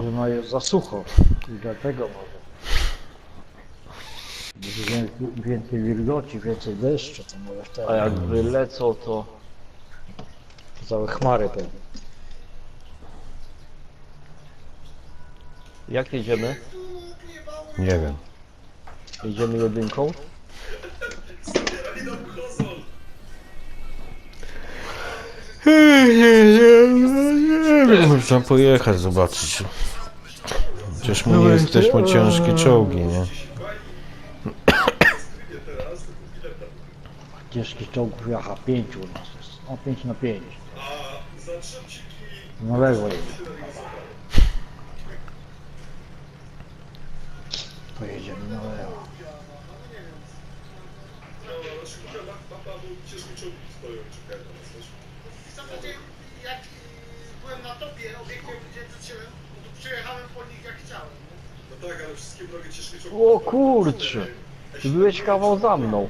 Może ma jest za sucho i dlatego może. Będzie więcej, więcej wilgoci, więcej deszczu, to może wtedy A jak wylecą to... całe chmary pewnie. Jak jedziemy? Nie wiem. Jedziemy jedynką? Można pojechać, zobaczyć. Chociaż my nie jesteśmy ciężkie czołgi, nie? Ciężkich czołgów jaha, pięciu u nas jest. O, pięć na pięć. Na lewo jest. Pojedziemy na lewo. W zasadzie jak y, byłem na topie obiektu, gdzie zacząłem, to przejechałem po nich jak chciałem. No tak, ale wszystkie drogie ciężkie czołgi. O kurczę! Ty byłeś kawał za mną.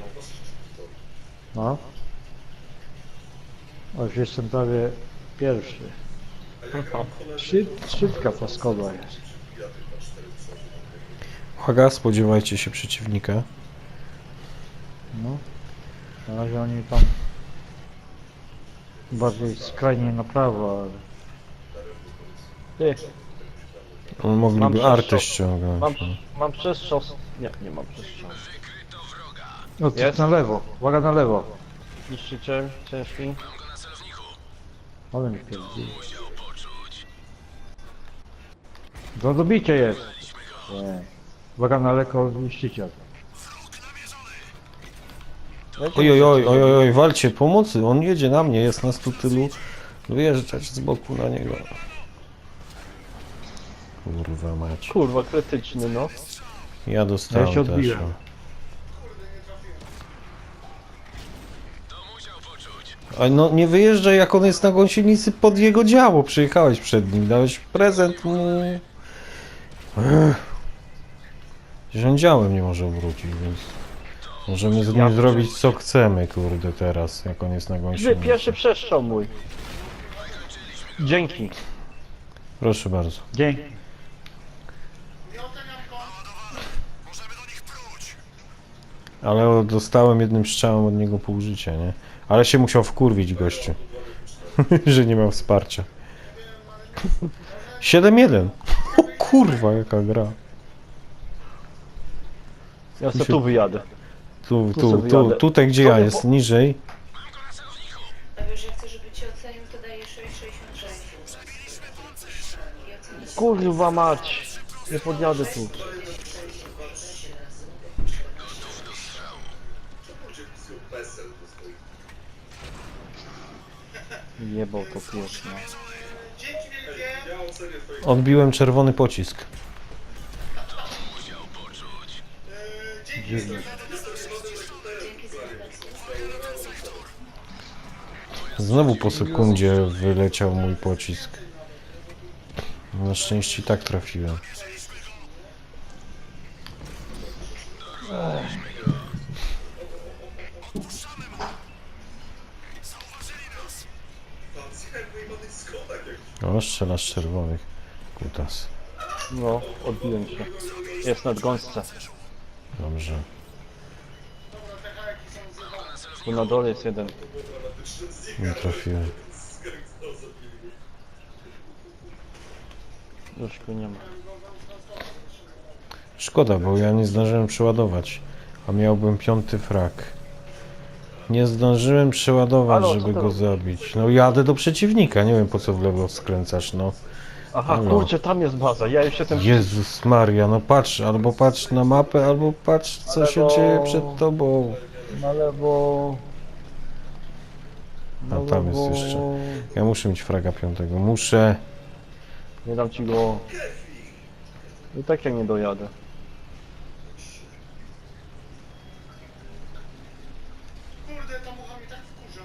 No. O, już jestem prawie pierwszy. Szyb, szybka ta skodła jest. Uwaga, spodziewajcie się przeciwnika. No. Na razie oni tam bardziej skrajnie na prawo, ale Ty, On mogliby artę przestrzał. ściągnąć. mam, no. mam przestrzał... Nie, nie mam przestrzału. O, ty Jest? na lewo, uwaga na lewo. Niszczyciel ciężki. Ale mi pierdzi. Do dobicia jest. Nie. Uwaga na lekko niszczyciel. Oj, oj, oj, oj, oj, oj, walcie, pomocy, on jedzie na mnie, jest nas tu tylu. Wyjeżdżać z boku na niego. Kurwa mać. Kurwa, krytyczny no. Ja dostałem Ja się też. odbiłem. no. A no nie wyjeżdżaj jak on jest na gąsienicy pod jego działo. Przyjechałeś przed nim, dałeś prezent mu. Ech. Przecież on działem nie może wrócić, więc możemy z nim zrobić co chcemy, kurde, teraz, jak on jest na gąsienicy. pierwszy przestrzał mój. Dzięki. Proszę bardzo. Dzięki. Ale dostałem jednym strzałem od niego pół życia, nie? Ale się musiał wkurwić gościu. że nie ma wsparcia. 7-1. O kurwa, jaka gra. Ja se tu wyjadę. Tu, Tu tu, sobie tu, jadę. tutaj gdzie ja jest, niżej. Jak chcę, żeby cię ocenił, to daję 6,66. I ocenić Kurwa mać. Nie podjadę tu. Jebał to pies, no. dzięki wielkie. Ja ocenię twoje Odbiłem czerwony pocisk. Znowu po sekundzie wyleciał mój pocisk. Na szczęście i tak trafiłem. stację, O, strzelasz czerwonych. Kutas. No, odbiłem się. Jest nad gąsce. Dobrze. Tu na dole jest jeden. Nie trafiłem. Już go nie ma. Szkoda, bo ja nie zdążyłem przeładować. A miałbym piąty frak. Nie zdążyłem przeładować, Halo, co żeby go robisz? zabić. No jadę do przeciwnika, nie wiem po co w lewo skręcasz, no. Aha, Halo. kurczę, tam jest baza. Ja już jestem... Jezus Maria, no patrz, albo patrz na mapę, albo patrz co się dzieje przed tobą. Na lewo... A tam jest jeszcze. Ja muszę mieć fraga piątego, muszę. Nie dam ci go... I tak ja nie dojadę. Kurde, ta mucha mnie tak wkurza.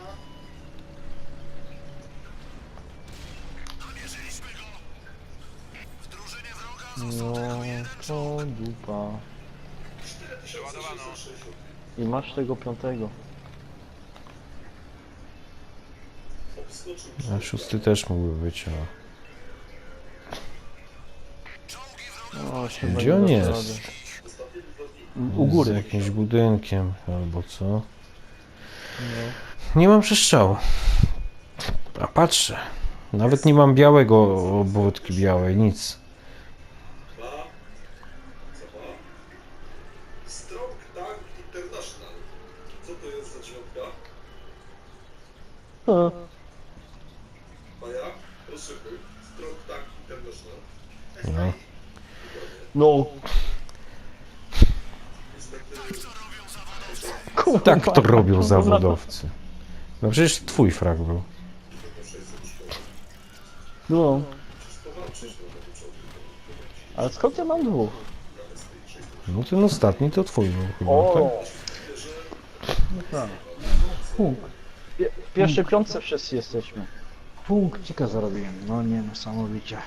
No, to dupa. I masz tego piątego. A szósty też mógłby być, ale... O, chyba Gdzie nie on jest? U góry. Z jakimś budynkiem albo co. Nie mam przestrzału. A patrzę. Nawet nie mam białego obwódki białej, nic. Ma. Co ma? Strong Tank International. Co to jest za dziewiątka? O, Maja? Rozszyfruj. Strong Tank International. No. No, Niestety... kurwa. Tak to robią zawodowcy. No przecież twój frak był. No, no, ale skąd ja mam dwóch? No ten ostatni to twój był chyba, O! tak? No tak. Punkt. Pie- W pierwszej piątce wszyscy jesteśmy. Punkcika zarobiłem. No nie, niesamowicie.